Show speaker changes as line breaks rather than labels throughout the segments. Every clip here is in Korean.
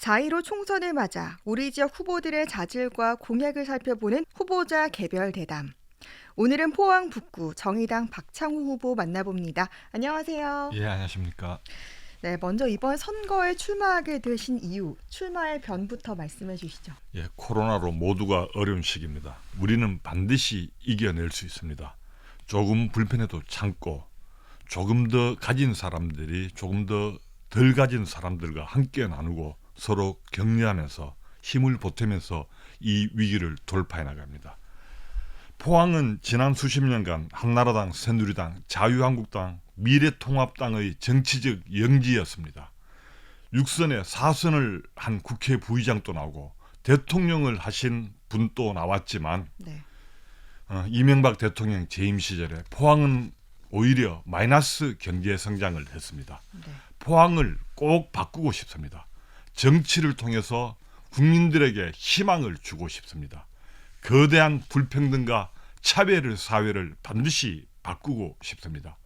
자2로 총선을 맞아 우리 지역 후보들의 자질과 공약을 살펴보는 후보자 개별 대담. 오늘은 포항 북구 정의당 박창후 후보 만나봅니다. 안녕하세요.
예, 안녕하십니까.
네, 먼저 이번 선거에 출마하게 되신 이유, 출마의 변부터 말씀해 주시죠.
예, 코로나로 모두가 어려운 시기입니다. 우리는 반드시 이겨낼 수 있습니다. 조금 불편해도 참고 조금 더 가진 사람들이 조금 더 덜 가진 사람들과 함께 나누고 서로 격려하면서 힘을 보태면서 이 위기를 돌파해 나갑니다. 포항은 지난 수십 년간 한나라당, 새누리당, 자유한국당, 미래통합당의 정치적 영지였습니다. 육선에 사선을 한 국회 부의장도 나오고 대통령을 하신 분도 나왔지만
네.
어, 이명박 대통령 재임 시절에 포항은 오히려 마이너스 경제 성장을 했습니다.
네.
포항을 꼭 바꾸고 싶습니다. 정치를 통해서 국민들에게 희망을 주고 싶습니다. 거대한 불평등과 차별의 사회를 반드시 바꾸고 싶습니다.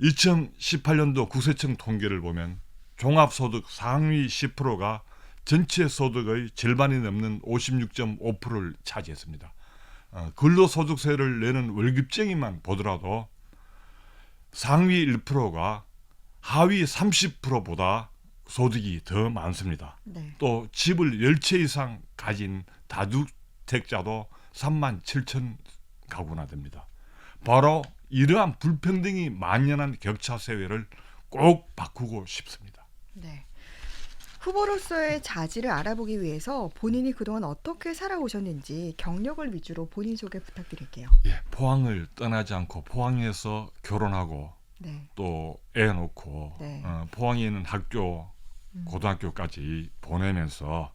2018년도 구세청 통계를 보면 종합소득 상위 10%가 전체 소득의 절반이 넘는 56.5%를 차지했습니다. 어, 근로소득세를 내는 월급쟁이만 보더라도 상위 1%가 하위 30%보다 소득이 더 많습니다.
네.
또 집을 10채 이상 가진 다주택자도 3만 7천 가구나 됩니다. 바로 이러한 불평등이 만연한 격차 사회를 꼭 바꾸고 싶습니다.
네. 후보로서의 자질을 알아보기 위해서 본인이 그동안 어떻게 살아오셨는지 경력을 위주로 본인 소개 부탁드릴게요.
예, 포항을 떠나지 않고 포항에서 결혼하고
네.
또 애 놓고
네.
어, 포항에 있는 학교
음.
고등학교까지 보내면서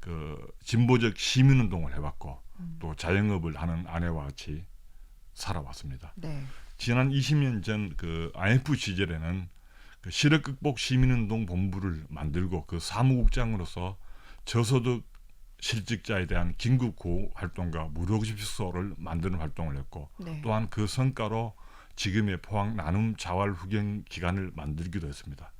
그 진보적 시민운동을 해왔고
음.
또 자영업을 하는 아내와 같이 살아왔습니다.
네.
지난 20년 전 그 IMF 시절에는 그 시력 극복 시민운동 본부를 만들고 그 사무국장으로서 저소득 실직자에 대한 긴급 구호 활동과 무료급식소를 만드는 활동을 했고
네.
또한 그 성과로 지금의 포항 나눔 자활 후경 기관을 만들기도 했습니다.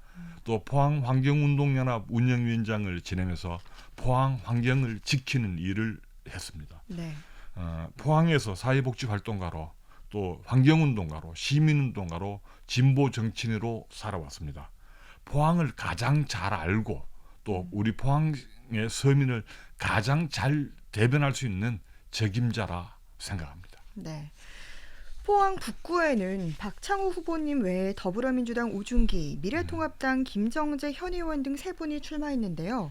또 포항 환경운동연합 운영위원장을 지내면서 포항 환경을 지키는 일을 했습니다.
네.
어, 포항에서 사회복지 활동가로 또 환경운동가로 시민운동가로 진보 정치인으로 살아왔습니다. 포항을 가장 잘 알고 또 우리 포항의 서민을 가장 잘 대변할 수 있는 책임자라 생각합니다.
네. 포항 북구에는 박창호 후보님 외에 더불어민주당 우중기, 미래통합당 김정재 현 의원 등 세 분이 출마했는데요.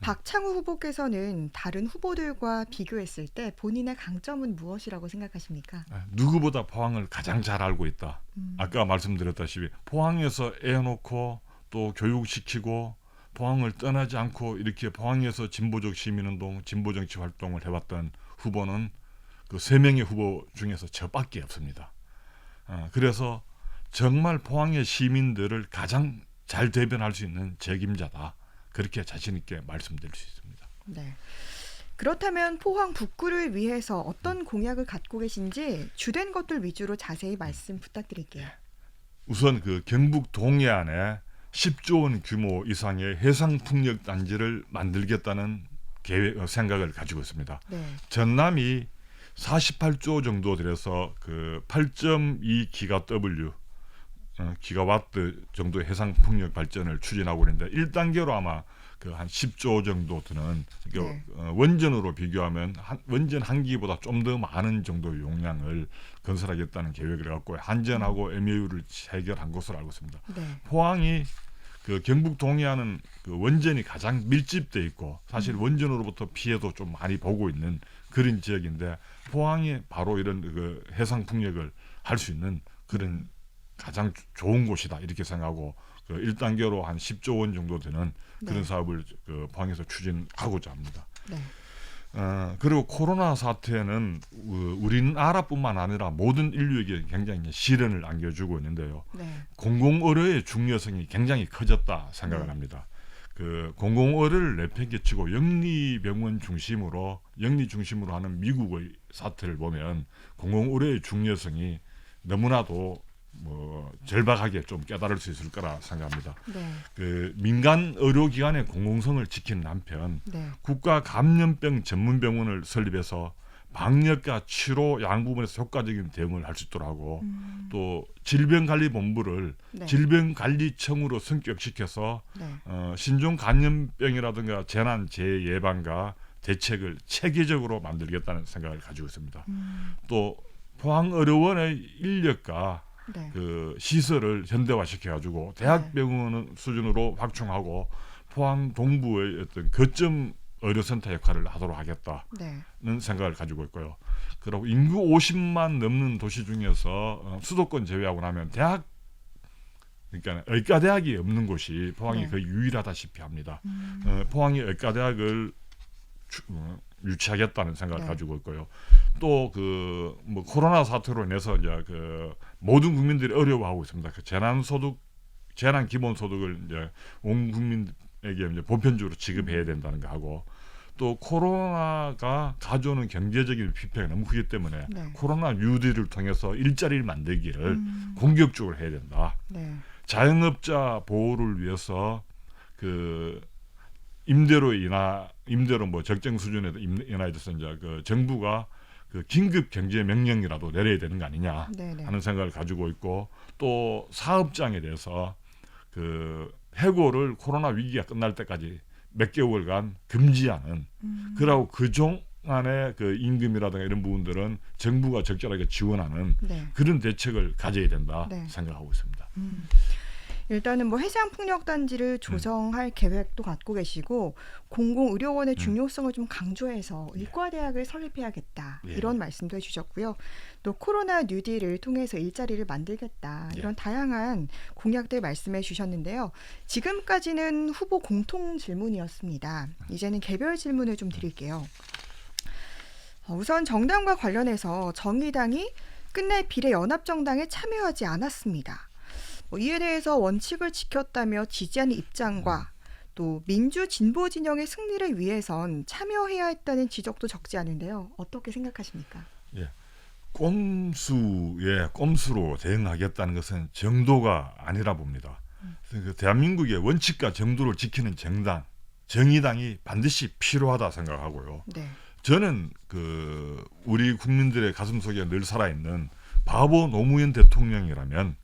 박창호 후보께서는 다른 후보들과 비교했을 때 본인의 강점은 무엇이라고 생각하십니까?
아, 누구보다 포항을 가장 잘 알고 있다.
음.
아까 말씀드렸다시피 포항에서 애 놓고 또 교육시키고 포항을 떠나지 않고 이렇게 포항에서 진보적 시민운동, 진보정치 활동을 해왔던 후보는 그 세 명의 후보 중에서 저밖에 없습니다. 어, 그래서 정말 포항의 시민들을 가장 잘 대변할 수 있는 책임자다. 그렇게 자신 있게 말씀드릴 수 있습니다.
네. 그렇다면 포항 북구를 위해서 어떤 공약을 갖고 계신지 주된 것들 위주로 자세히 말씀 부탁드릴게요.
우선 그 경북 동해안에 10조 원 규모 이상의 해상 풍력 단지를 만들겠다는 계획 어, 생각을 가지고 있습니다.
네.
전남이 48조 정도 들여서 그 8.2 기가 W 어, 기가와트 정도 해상 풍력 발전을 추진하고 있는데 1단계로 아마 그 한 10조 정도 드는 그
네.
어, 원전으로 비교하면 한, 원전 한 기보다 좀 더 많은 정도의 용량을 건설하겠다는 계획을 갖고 한전하고 MOU를 체결한 것으로 알고 있습니다.
네.
포항이 그 경북 동해안은 그 원전이 가장 밀집돼 있고 사실 원전으로부터 피해도 좀 많이 보고 있는 그런 지역인데 포항이 바로 이런 그 해상 풍력을 할 수 있는 그런 가장 조- 좋은 곳이다 이렇게 생각하고 그 1단계로 한 10조 원 정도 되는 그런
네.
사업을 그 포항에서 추진하고자 합니다.
네.
어, 그리고 코로나 사태는 우- 우리나라뿐만 아니라 모든 인류에게 굉장히 시련을 안겨주고 있는데요.
네.
공공의료의 중요성이 굉장히 커졌다 생각을
네.
합니다. 그 공공의료를 내팽개치고 영리병원 중심으로 영리 중심으로 하는 미국의 사태를 보면 공공의료의 중요성이 너무나도 뭐 절박하게 좀 깨달을 수 있을 거라 생각합니다.
네.
그 민간 의료기관의 공공성을 지키는 한편
네.
국가 감염병 전문병원을 설립해서 방역과 치료 양 부분에서 효과적인 대응을 할 수 있도록 하고
음,
또 질병관리본부를
네.
질병관리청으로 성격시켜서
네.
어, 신종 감염병이라든가 재난 재예방과 대책을 체계적으로 만들겠다는 생각을 가지고 있습니다.
음,
또 포항의료원의 인력과
네.
그 시설을 현대화시켜 가지고 대학병원 수준으로 확충하고 포항 동부의 어떤 거점 의료센터 역할을 하도록 하겠다는
네.
생각을 가지고 있고요. 그리고 인구 50만 넘는 도시 중에서 어, 수도권 제외하고 나면 대학 그러니까 의과 대학이 없는 곳이 포항이
네.
거의 유일하다시피 합니다.
음,
어, 포항이 의과 대학을 주- 어, 유치하겠다는 생각을
네.
가지고 있고요. 또 그 뭐 코로나 사태로 인해서 이제 그 모든 국민들이 어려워하고 있습니다. 그 재난 소득, 재난 기본 소득을 이제 온 국민에게 이제 보편적으로 지급해야 된다는 거 하고 또 코로나가 가져오는 경제적인 피해가 너무 크기 때문에
네.
코로나 뉴딜을 통해서 일자리를 만들기를
음,
공격적으로 해야 된다.
네.
자영업자 보호를 위해서 그 임대로 인하 임대로 뭐 적정 수준에 임- 인하해서 이제 그 정부가 그 긴급 경제 명령이라도 내려야 되는 거 아니냐
네. 네.
하는 생각을 가지고 있고 또 사업장에 대해서 그 해고를 코로나 위기가 끝날 때까지 몇 개월간 금지하는
음,
그러고 그중 안에 그 임금이라든가 이런 부분들은 정부가 적절하게 지원하는
네.
그런 대책을 가져야 된다
네.
생각하고 있습니다.
음. 일단은 뭐 해상 풍력 단지를 조성할 계획도 갖고 계시고 공공 의료원의
음.
중요성을 좀 강조해서
예.
의과 대학을 설립해야겠다
예.
이런 말씀도 해주셨고요. 또 코로나 뉴딜을 통해서 일자리를 만들겠다
예.
이런 다양한 공약들 말씀해 주셨는데요. 지금까지는 후보 공통 질문이었습니다. 이제는 개별 질문을 좀 드릴게요. 어, 우선 정당과 관련해서 정의당이 끝내 비례연합정당에 참여하지 않았습니다. 뭐 이에 대해서 원칙을 지켰다며 지지하는 입장과 또 민주 진보 진영의 승리를 위해선 참여해야 했다는 지적도 적지 않은데요. 어떻게 생각하십니까?
꼼수에 꼼수로 대응하겠다는 것은 정도가 아니라 봅니다. 그래서 그 대한민국의 원칙과 정도를 지키는 정당, 정의당이 반드시 필요하다 생각하고요.
네.
저는 그 우리 국민들의 가슴 속에 늘 살아 있는 바보 노무현 대통령이라면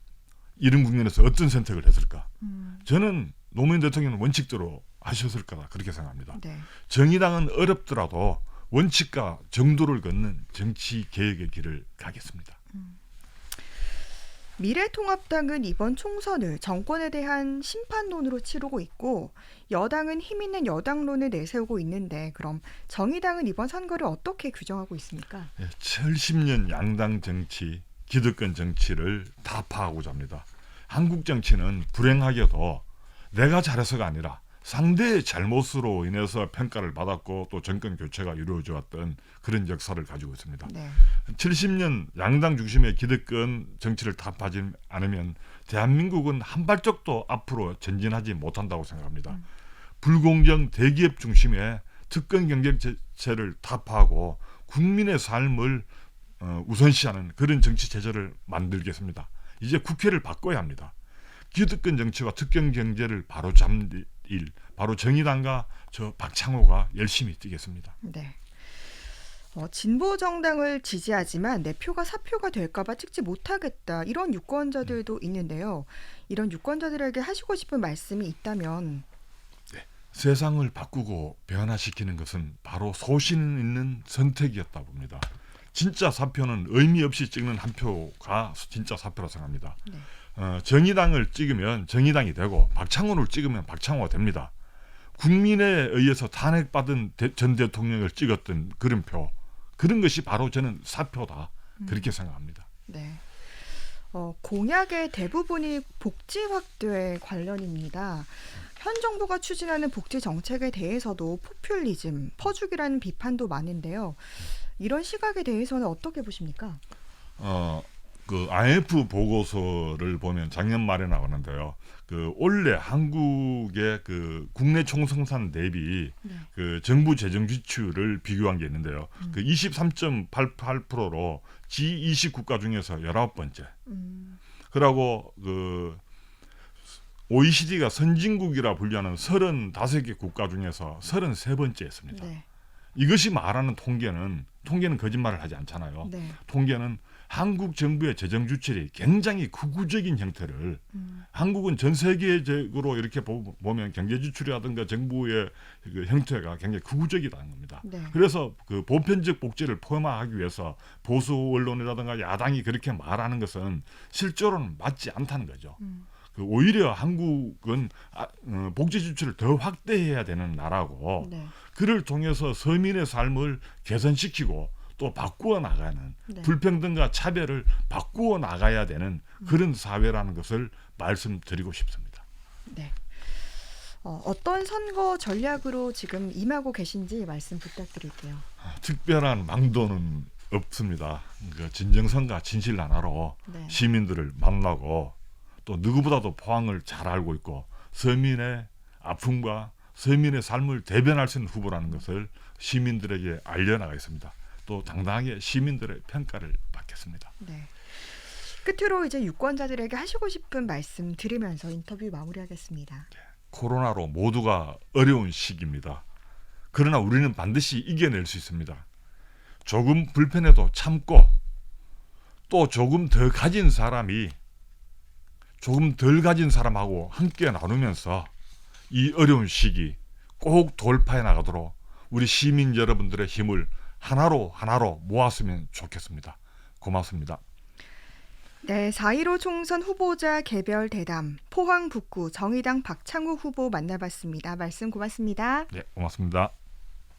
이런 국면에서 어떤 선택을 했을까?
음,
저는 노무현 대통령은 원칙대로 하셨을 거다 그렇게 생각합니다.
네.
정의당은 어렵더라도 원칙과 정도를 걷는 정치 개혁의 길을 가겠습니다.
미래통합당은 이번 총선을 정권에 대한 심판론으로 치르고 있고 여당은 힘 있는 여당론을 내세우고 있는데 그럼 정의당은 이번 선거를 어떻게 규정하고 있습니까?
예, 70년 양당 정치, 기득권 정치를 타파하고자 합니다. 한국 정치는 불행하게도 내가 잘해서가 아니라 상대의 잘못으로 인해서 평가를 받았고 또 정권 교체가 이루어져 왔던 그런 역사를 가지고 있습니다.
네.
70년 양당 중심의 기득권 정치를 타파하지 않으면 대한민국은 한 발짝도 앞으로 전진하지 못한다고 생각합니다.
음.
불공정 대기업 중심의 특권 경제체를 타파하고 국민의 삶을 어, 우선시하는 그런 정치 체제를 만들겠습니다. 이제 국회를 바꿔야 합니다. 기득권 정치와 특권 경제를 바로 잡는 일, 바로 정의당과 저 박창호가 열심히 뛰겠습니다.
네. 어, 진보 정당을 지지하지만 내 표가 사표가 될까봐 찍지 못하겠다 이런 유권자들도 있는데요. 이런 유권자들에게 하시고 싶은 말씀이 있다면
세상을 바꾸고 변화시키는 것은 바로 소신 있는 선택이었다 봅니다. 진짜 사표는 의미 없이 찍는 한 표가 진짜 사표라 생각합니다.
네.
어, 정의당을 찍으면 정의당이 되고 박창호를 찍으면 박창호가 됩니다. 국민에 의해서 탄핵받은 대- 전 대통령을 찍었던 그런 표 그런 것이 바로 저는 사표다 그렇게 생각합니다.
네. 어, 공약의 대부분이 복지 확대 관련입니다. 현 정부가 추진하는 복지 정책에 대해서도 포퓰리즘, 퍼주기라는 비판도 많은데요. 이런 시각에 대해서는 어떻게 보십니까?
어, 그 IMF 보고서를 보면 작년 말에 나왔는데요. 그 올해 한국의 그 국내 총생산 대비
네.
그 정부 재정 지출을 비교한 게 있는데요.
음.
그 23.88%로 G20 국가 중에서 19번째.
음,
그러고 그 OECD가 선진국이라 분류하는 35개 국가 중에서 33번째였습니다.
네.
이것이 말하는 통계는 통계는 거짓말을 하지 않잖아요.
네.
통계는 한국 정부의 재정 주출이 굉장히 극우적인 형태를
음.
한국은 전 세계적으로 이렇게 보- 보면 경제 지출이라든가 정부의 그 형태가 굉장히 극우적이라는 겁니다.
네.
그래서 그 보편적 복지를 포함하기 위해서 보수 언론이라든가 야당이 그렇게 말하는 것은 실제로는 맞지 않다는 거죠.
음.
그 오히려 한국은 아, 어, 복지 지출을 더 확대해야 되는 나라고
네.
그를 통해서 서민의 삶을 개선시키고 또 바꾸어 나가는
네.
불평등과 차별을 바꾸어 나가야 되는 그런 사회라는 것을 말씀드리고 싶습니다.
네. 어, 어떤 선거 전략으로 지금 임하고 계신지 말씀 부탁드릴게요.
특별한 망도는 없습니다. 그 진정성과 진실 하나로
네.
시민들을 만나고 또 누구보다도 포항을 잘 알고 있고 서민의 아픔과 서민의 삶을 대변할 수 있는 후보라는 것을 시민들에게 알려나가겠습니다. 또 당당하게 시민들의 평가를 받겠습니다.
네. 끝으로 이제 유권자들에게 하시고 싶은 말씀 드리면서 인터뷰 마무리하겠습니다.
코로나로 모두가 어려운 시기입니다. 그러나 우리는 반드시 이겨낼 수 있습니다. 조금 불편해도 참고 또 조금 더 가진 사람이 조금 덜 가진 사람하고 함께 나누면서 이 어려운 시기 꼭 돌파해 나가도록 우리 시민 여러분들의 힘을 하나로 하나로 모았으면 좋겠습니다. 고맙습니다.
네, 4.15 총선 후보자 개별 대담 포항 북구 정의당 박창우 후보 만나봤습니다. 말씀 고맙습니다.
네, 고맙습니다.